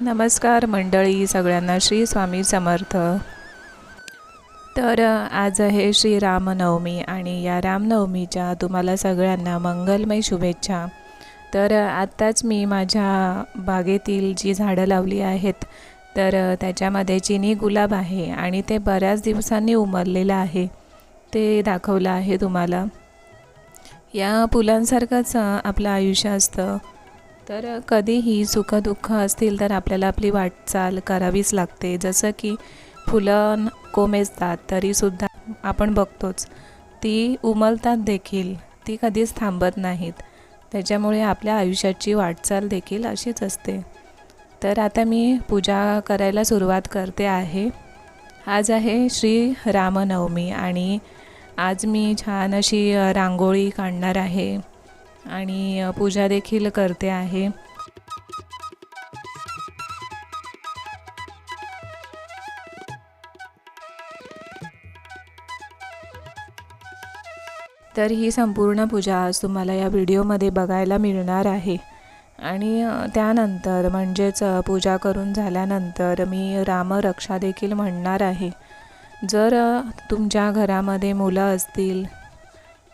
नमस्कार मंडळी सगळ्यांना श्री स्वामी समर्थ. तर आज आहे श्री रामनवमी आणि या रामनवमीच्या तुम्हाला सगळ्यांना मंगलमय शुभेच्छा. तर आत्ताच मी माझ्या बागेतील जी झाडं लावली आहेत तर त्याच्यामध्ये चिनी गुलाब आहे आणि ते बऱ्याच दिवसांनी उमरलेलं आहे. ते दाखवलं आहे तुम्हाला. या फुलांसारखंच आपलं आयुष्य असतं. तर कधीही सुखदुःख असतील तर आपल्याला आपली वाटचाल करावीच लागते. जसं की फुलं कोमेजतात तरीसुद्धा आपण बघतोच. ती उमलतात देखील ती कधीच थांबत नाहीत. त्याच्यामुळे आपल्या आयुष्याची वाटचाल देखील अशीच असते. तर आता मी पूजा करायला सुरुवात करते आहे. आज आहे श्री रामनवमी आणि आज मी छान अशी रांगोळी काढणार आहे. आणि पूजा देखील करते आहे. तर ही संपूर्ण पूजा आज तुम्हाला या व्हिडिओमध्ये बघायला मिळणार आहे. आणि त्यानंतर म्हणजेच पूजा करून झाल्यानंतर मी रामरक्षा देखील म्हणणार आहे. जर तुमच्या घरामध्ये मुलं असतील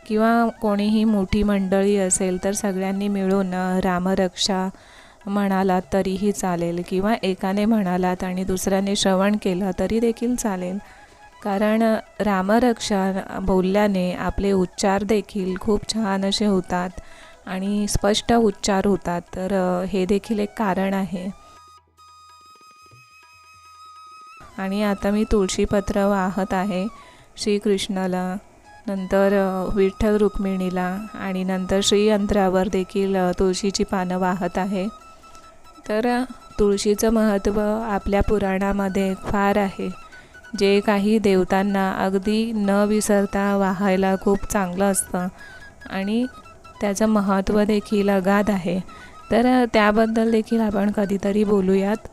किंवा कोणीही मोठी मंडळी असेल तर सगळ्यांनी मिळून रामरक्षा म्हणालात तरीही चालेल किंवा एकाने म्हणालात आणि दुसऱ्याने श्रवण केलं तरी देखील चालेल. कारण रामरक्षा बोलल्याने आपले उच्चार देखील खूप छान असे होतात आणि स्पष्ट उच्चार होतात. तर हे देखील एक कारण आहे. आणि आता मी तुळशीपत्र वाहत आहे श्रीकृष्णाला. नंतर विठ्ठल रुक्मिणीला आणि नंतर श्रीयंत्रावर देखील तुळशीची पानं वाहत आहे. तर तुळशीचं महत्त्व आपल्या पुराणामध्ये फार आहे. जे काही देवतांना अगदी न विसरता वाहायला खूप चांगलं असतं आणि त्याचं महत्त्व देखील अगाध आहे. तर त्याबद्दल देखील आपण कधीतरी बोलूयात.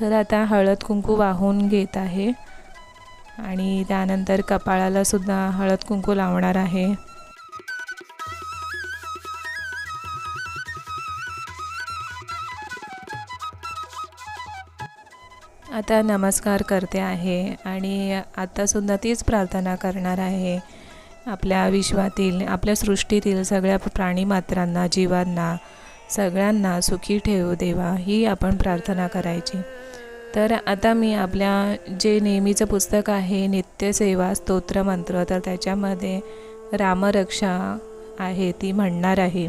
तर आता हळद कुंकू वाहून घेत आहे. आणि त्यानंतर कपाळाला सुद्धा हळद कुंकू लावणार आहे. आता नमस्कार करते आहे आणि आत्तासुद्धा तीच प्रार्थना करणार आहे. आपल्या विश्वातील आपल्या सृष्टीतील सगळ्या प्राणीमात्रांना जीवांना सगळ्यांना सुखी ठेवू देवा ही आपण प्रार्थना करायची. तर आता मी आपल्या जे नेहमीचं पुस्तक आहे नित्यसेवा स्तोत्र मंत्र तर त्याच्यामध्ये रामरक्षा आहे ती म्हणणार आहे.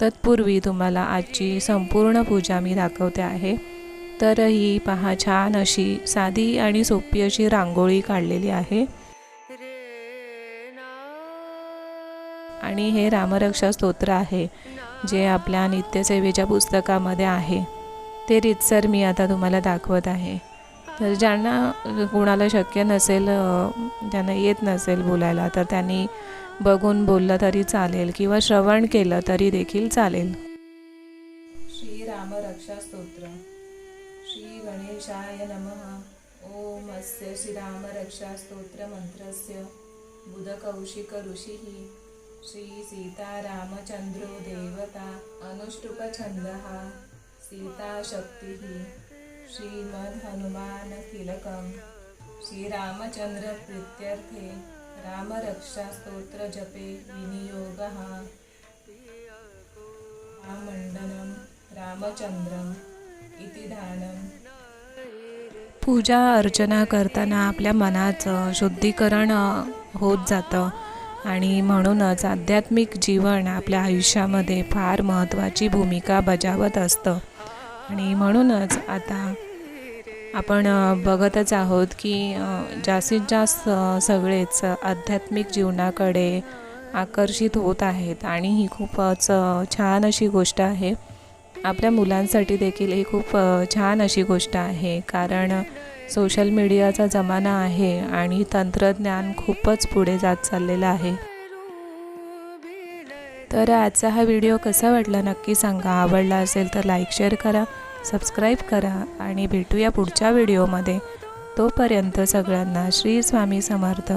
तत्पूर्वी तुम्हाला आजची संपूर्ण पूजा मी दाखवते आहे. तर ही पहा छान अशी साधी आणि सोपी अशी रांगोळी काढलेली आहे. आणि हे रामरक्षा स्तोत्र आहे जे आपल्या नित्यसेवेच्या पुस्तकामध्ये आहे. ते रितसर मी आता तुम्हाला दाखवत आहे. तर ज्यांना कोणाला शक्य नसेल त्यांना ज्यांना येत नसेल बोलायला तर त्यांनी बघून बोललं तरी चालेल किंवा श्रवण केलं तरी देखील चालेल. श्री रामरक्षा स्तोत्र. गणेशाय नमः। ओम अस्य श्रीरामरक्षास्तोत्रमन्त्रस्य बुधकौशिकऋषिः। श्रीसीतारामचन्द्रो बुधकौशिक ऋषिः देवता अनुष्टुपछन्दः। सीताशक्तिः। श्रीमद् श्रीरामचन्द्रप्रीत्यर्थे रामरक्षास्तोत्रजपे विनियोगः। रामण्डनं रामचन्द्रम् इति ध्यानम् पूजा अर्चना करताना आपल्या मनाचं शुद्धीकरण होत जातं. आणि म्हणूनच आध्यात्मिक जीवन आपल्या आयुष्यामध्ये फार महत्त्वाची भूमिका बजावत असतं. आणि म्हणूनच आता आपण बघतच आहोत की जास्तीत जास्त सगळेच आध्यात्मिक जीवनाकडे आकर्षित होत आहेत. आणि ही खूपच छान अशी गोष्ट आहे. आपल्या मुलांसाठी देखील ही खूप छान अशी गोष्ट आहे. कारण सोशल मीडियाचा जमाना आहे आणि तंत्रज्ञान खूपच पुढे जात चाललेलं आहे. तर आजचा हा व्हिडिओ कसा वाटला नक्की सांगा. आवडला असेल तर लाईक शेअर करा सबस्क्राईब करा आणि भेटूया पुढच्या व्हिडिओमध्ये. तोपर्यंत सगळ्यांना श्री स्वामी समर्थ.